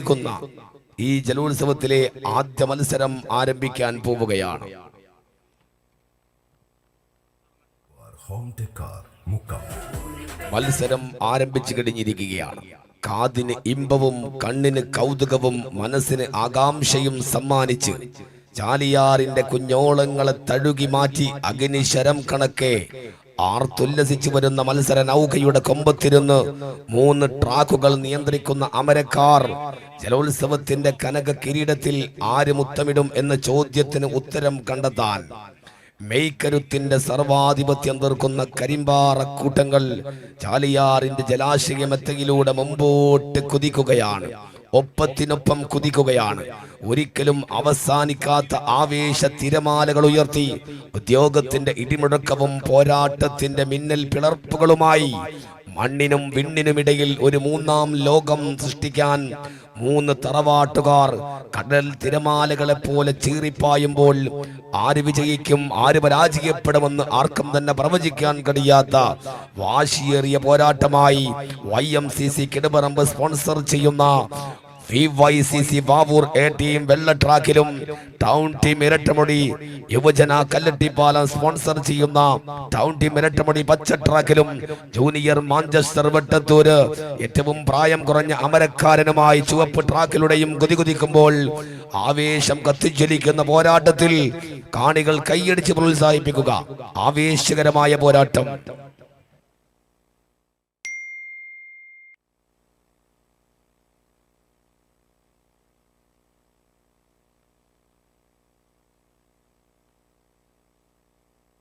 ക്കുന്ന ഈ ജലോത്സവത്തിലെ ആദ്യ മത്സരം ആരംഭിക്കാൻ പോവുകയാണ്. മത്സരം ആരംഭിച്ചു കഴിഞ്ഞിരിക്കുകയാണ്. കാതിന് ഇമ്പവും കണ്ണിന് കൗതുകവും മനസ്സിന് ആകാംക്ഷയും സമ്മാനിച്ച് ചാലിയാറിന്റെ കുഞ്ഞോളങ്ങളെ തഴുകി മാറ്റി അഗ്നിശരം കണക്കെ ആർത്തുല്ലസിച്ചു വരുന്ന മത്സര നൗകയുടെ കൊമ്പത്തിരുന്ന് മൂന്ന് ട്രാക്കുകൾ നിയന്ത്രിക്കുന്ന അമരക്കാർ ജലോത്സവത്തിന്റെ കനക കിരീടത്തിൽ ആര് മുത്തമിടും എന്ന ചോദ്യത്തിന് ഉത്തരം കണ്ടെത്താൻ മെയ്ക്കരുത്തിന്റെ സർവാധിപത്യം തീർക്കുന്ന കരിമ്പാറ കൂട്ടങ്ങൾ ചാലിയാറിന്റെ ജലാശയമെത്തയിലൂടെ മുമ്പോട്ട് കുതിക്കുകയാണ്. ഒപ്പത്തിനൊപ്പം കുതിക്കുകയാണ്. ഒരിക്കലും അവസാനിക്കാത്ത ആവേശ തിരമാലകൾ ഉയർത്തി ഉദ്യോഗത്തിന്റെ ഇടിമുഴക്കവും പോരാട്ടത്തിന്റെ മിന്നൽ പിളർപ്പുകളുമായി മണ്ണിനും വിണ്ണിനുമിടയിൽ ഒരു മൂന്നാം ലോകം സൃഷ്ടിക്കാൻ മൂന്ന് തറവാട്ടുകാർ കടൽ തിരമാലകളെ പോലെ ചീറിപ്പായുമ്പോൾ ആര് വിജയിക്കും ആര് പരാജയപ്പെടുമെന്ന് ആർക്കും തന്നെ പ്രവചിക്കാൻ കഴിയാത്ത വാശിയേറിയ പോരാട്ടമായി Y M C C Kidaparamb sponsor ചെയ്യുന്ന സി എ ടീം വെള്ള ട്രാക്കിലും ടൗൺ ടീം യുവജന സ്പോൺസർ ചെയ്യുന്ന ടൗൺ ടീം പച്ച ട്രാക്കിലും ജൂനിയർ മാഞ്ചസ്റ്റർ ഏറ്റവും പ്രായം കുറഞ്ഞ അമരക്കാരനുമായി ചുവപ്പ് ട്രാക്കിലൂടെയും കുതികുതിക്കുമ്പോൾ ആവേശം കത്തിജ്വലിക്കുന്ന പോരാട്ടത്തിൽ കാണികൾ കൈയടിച്ച് പ്രോത്സാഹിപ്പിക്കുക. ആവേശകരമായ പോരാട്ടം.